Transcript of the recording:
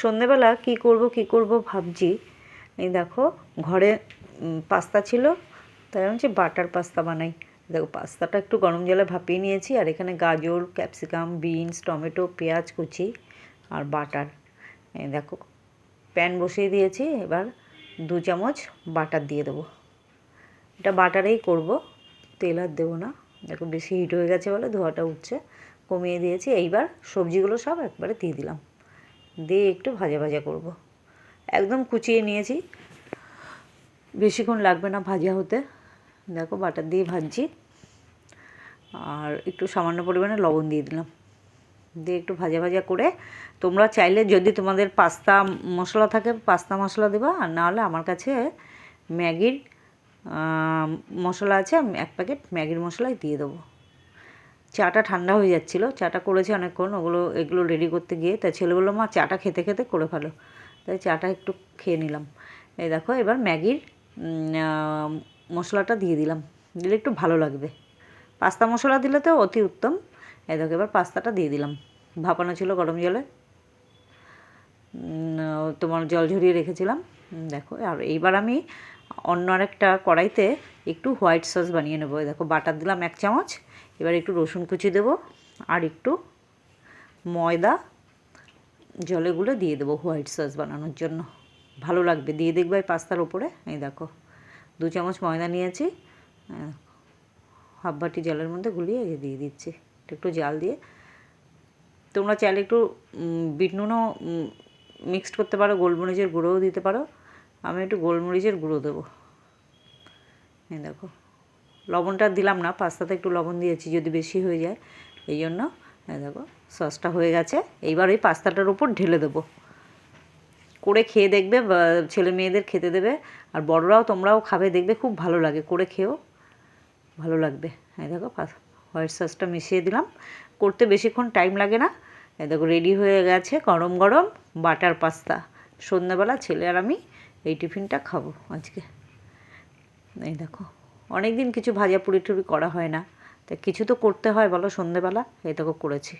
সন্ধেবেলা কি করব কি করব ভাবছি। এই দেখো, ঘরে পাস্তা ছিল, তাই ভাবছি বাটার পাস্তা বানাই। দেখো, পাস্তাটা একটু গরম জলে ভাপিয়ে নিয়েছি, আর এখানে গাজর, ক্যাপসিকাম, বিনস, টমেটো, পেঁয়াজ, কুচি আর বাটার। এই দেখো, প্যান বসিয়ে দিয়েছি, এবার দু চামচ বাটার দিয়ে দেবো। এটা বাটারেই করব, তেল আর দেবো না। দেখো, বেশি হিট হয়ে গেছে বলে ধোয়াটা উঠছে, কমিয়ে দিয়েছি। এইবার সবজিগুলো সব একবারে দিয়ে দিলাম। দিয়ে একটু ভাজা ভাজা করব। একদম কুচিয়ে নিয়েছি। বেশিক্ষণ লাগবে না ভাজা হতে। দেখো বাটার দিয়ে ভাজছি। আর একটু সামান্য পরিমাণে লবণ দিয়ে দিলাম। দিয়ে একটু ভাজা ভাজা করে তোমরা চাইলে যদি তোমাদের পাস্তা মশলা থাকে, পাস্তা মশলা দেবা। আর নাহলে আমার কাছে ম্যাগির মশলা আছে, আমি এক প্যাকেট ম্যাগির মশলাই দিয়ে দেবো। চাটা ঠান্ডা হয়ে যাচ্ছিল, চাটা করেছে অনেকক্ষণ, ওগুলো, এগুলো রেডি করতে গিয়ে তাই ছেলেগুলো মা, চাটা খেতে খেতে করে ফেলো। তাই চাটা একটু খেয়ে নিলাম। এই দেখো, এবার ম্যাগির মশলাটা দিয়ে দিলাম। দিলে একটু ভালো লাগবে। পাস্তা মশলা দিলে তো অতি উত্তম। এই দেখো, এবার পাস্তাটা দিয়ে দিলাম। ভাপানো ছিল গরম জলে। তোমার জল ঝরিয়ে রেখেছিলাম। দেখো, আর এইবার আমি অন্য আরেকটা কড়াইতে একটু হোয়াইট সস বানিয়ে নেব। দেখো, বাটার দিলাম এক চামচ, এবার একটু রসুন কুচি দেবো, আর একটু ময়দা, জলে গুলে দিয়ে দেবো হোয়াইট সস বানানোর জন্য। ভালো লাগবে, দিয়ে দেখবে এই পাস্তার ওপরে। এই দেখো, দু চামচ ময়দা নিয়েছি হাফ বাটি জলের মধ্যে গুলিয়ে দিয়ে দিচ্ছি। একটু জাল দিয়ে। তোমরা চাইলে একটু বিট নুনও মিক্সড করতে পারো, গোলমরিচের গুঁড়োও দিতে পারো। আমি একটু গোলমরিচের গুঁড়ো দেবো। এই দেখো, লবণটা দিলাম না, পাস্তাতে একটু লবণ দিয়েছি যদি বেশি হয়ে যায়, এই জন্য, এই দেখো, সসটা হয়ে গেছে। এইবার ওই পাস্তাটার উপর ঢেলে দেবো। করে খেয়ে দেখবে ছেলে মেয়েদের খেতে দেবে, আর বড়রাও তোমরাও খাবে, দেখবে খুব ভালো লাগে, করে খেও, ভালো লাগবে। এই দেখো হোয়াইট সসটা মিশিয়ে দিলাম। করতে বেশিক্ষণ টাইম লাগে না। এই দেখো, রেডি হয়ে গেছে গরম গরম বাটার পাস্তা। সন্ধ্যাবেলা ছেলে আর আমি এই টিফিনটা খাব আজকে। এই দেখো অনেক দিন কিছু ভাজা পুরি টুরি করা হয় না। তা কিছু তো করতে হয়, বলো সন্ধেবেলা? এই দেখো করেছি।